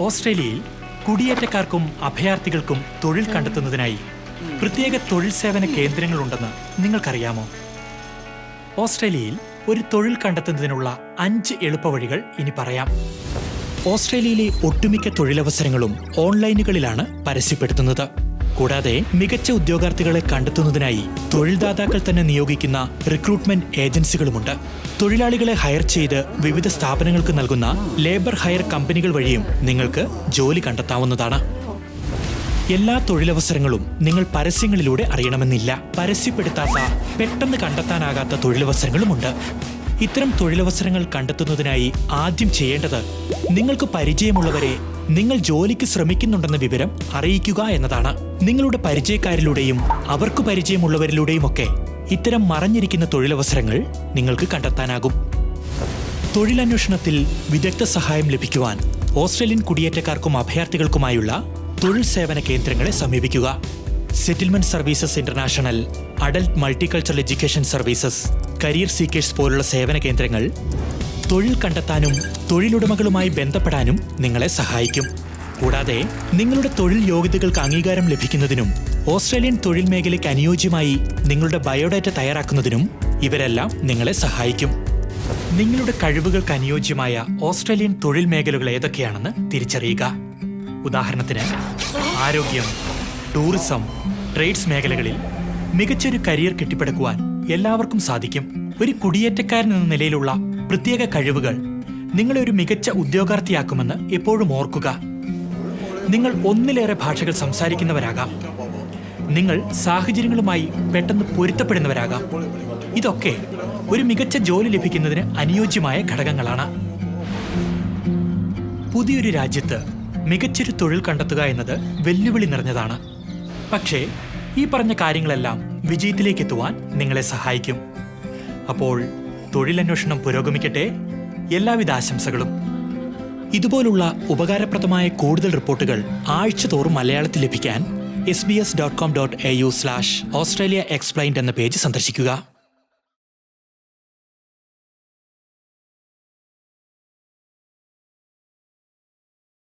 ഓസ്ട്രേലിയയിൽ കുടിയേറ്റക്കാർക്കും അഭയാർത്ഥികൾക്കും തൊഴിൽ കണ്ടെത്തുന്നതിനായി പ്രത്യേക തൊഴിൽ സേവന കേന്ദ്രങ്ങളുണ്ടെന്ന് നിങ്ങൾക്കറിയാമോ? ഓസ്ട്രേലിയയിൽ ഒരു തൊഴിൽ കണ്ടെത്തുന്നതിനുള്ള അഞ്ച് എളുപ്പവഴികൾ ഇനി പറയാം. ഓസ്ട്രേലിയയിലെ ഒട്ടുമിക്ക തൊഴിലവസരങ്ങളും ഓൺലൈനുകളിലാണ് പരസ്യപ്പെടുത്തുന്നത്. കൂടാതെ മികച്ച ഉദ്യോഗാർത്ഥികളെ കണ്ടെത്തുന്നതിനായി തൊഴിൽദാതാക്കൾ തന്നെ നിയോഗിക്കുന്ന റിക്രൂട്ട്മെന്റ് ഏജൻസികളുമുണ്ട്. തൊഴിലാളികളെ ഹയർ ചെയ്ത് വിവിധ സ്ഥാപനങ്ങൾക്ക് നൽകുന്ന ലേബർ ഹയർ കമ്പനികൾ വഴിയും നിങ്ങൾക്ക് ജോലി കണ്ടെത്താവുന്നതാണ്. എല്ലാ തൊഴിലവസരങ്ങളും നിങ്ങൾ പരസ്യങ്ങളിലൂടെ അറിയണമെന്നില്ല. പരസ്യപ്പെടുത്താത്ത പെട്ടെന്ന് കണ്ടെത്താനാകാത്ത തൊഴിലവസരങ്ങളുമുണ്ട്. ഇത്തരം തൊഴിലവസരങ്ങൾ കണ്ടെത്തുന്നതിനായി ആദ്യം ചെയ്യേണ്ടത് നിങ്ങൾക്ക് പരിചയമുള്ളവരെ നിങ്ങൾ ജോലിക്ക് ശ്രമിക്കുന്നുണ്ടെന്ന വിവരം അറിയിക്കുക എന്നതാണ്. നിങ്ങളുടെ പരിചയക്കാരിലൂടെയും അവർക്ക് പരിചയമുള്ളവരിലൂടെയും ഒക്കെ ഇത്തരം മറഞ്ഞിരിക്കുന്ന തൊഴിലവസരങ്ങൾ നിങ്ങൾക്ക് കണ്ടെത്താനാകും. തൊഴിലന്വേഷണത്തിൽ വിദഗ്ധ സഹായം ലഭിക്കുവാൻ ഓസ്ട്രേലിയൻ കുടിയേറ്റക്കാർക്കും അഭയാർത്ഥികൾക്കുമായുള്ള തൊഴിൽ സേവന കേന്ദ്രങ്ങളെ സമീപിക്കുക. Settlement services international adult multicultural education services career seekers പോലുള്ള സേവന കേന്ദ്രങ്ങൾ തൊഴിൽ കണ്ടെത്താനും തൊഴിലുടമകളുമായി ബന്ധപ്പെടാനും നിങ്ങളെ സഹായിക്കും. കൂടാതെ നിങ്ങളുടെ തൊഴിൽ യോഗ്യതകൾക്ക് അംഗീകാരം ലഭിക്കുന്നതിനും ഓസ്ട്രേലിയൻ തൊഴിൽ മേഖലയ്ക്ക് അനുയോജ്യമായി നിങ്ങളുടെ ബയോഡാറ്റ തയ്യാറാക്കുന്നതിനും ഇവരെല്ലാം നിങ്ങളെ സഹായിക്കും. നിങ്ങളുടെ കഴിവുകൾക്ക് അനുയോജ്യമായ ഓസ്ട്രേലിയൻ തൊഴിൽ മേഖലകൾ ഏതൊക്കെയാണെന്ന് തിരിച്ചറിയുക. ഉദാഹരണത്തിന് ആരോഗ്യം ടൂറിസം ട്രേഡ്സ് മേഖലകളിൽ മികച്ചൊരു കരിയർ കെട്ടിപ്പടുക്കുവാൻ എല്ലാവർക്കും സാധിക്കും. ഒരു കുടിയേറ്റക്കാരൻ എന്ന നിലയിലുള്ള പ്രത്യേക കഴിവുകൾ നിങ്ങളെ ഒരു മികച്ച ഉദ്യോഗാർത്ഥിയാക്കുമെന്ന് എപ്പോഴും ഓർക്കുക. നിങ്ങൾ ഒന്നിലേറെ ഭാഷകൾ സംസാരിക്കുന്നവരാകാം. നിങ്ങൾ സാഹചര്യങ്ങളുമായി പെട്ടെന്ന് പൊരുത്തപ്പെടുന്നവരാകാം. ഇതൊക്കെ ഒരു മികച്ച ജോലി ലഭിക്കുന്നതിന് അനുയോജ്യമായ ഘടകങ്ങളാണ്. പുതിയൊരു രാജ്യത്ത് മികച്ചൊരു തൊഴിൽ കണ്ടെത്തുക എന്നത് വെല്ലുവിളി നിറഞ്ഞതാണ്. പക്ഷേ ഈ പറഞ്ഞ കാര്യങ്ങളെല്ലാം വിജയത്തിലേക്ക് എത്തുവാൻ നിങ്ങളെ സഹായിക്കും. അപ്പോൾ തൊഴിലന്വേഷണം പുരോഗമിക്കട്ടെ. എല്ലാവിധ ആശംസകളും. ഇതുപോലുള്ള ഉപകാരപ്രദമായ കൂടുതൽ റിപ്പോർട്ടുകൾ ആഴ്ചതോറും മലയാളത്തിൽ ലഭിക്കാൻ S B S dot com dot A U slash Australia explained എന്ന പേജ് സന്ദർശിക്കുക.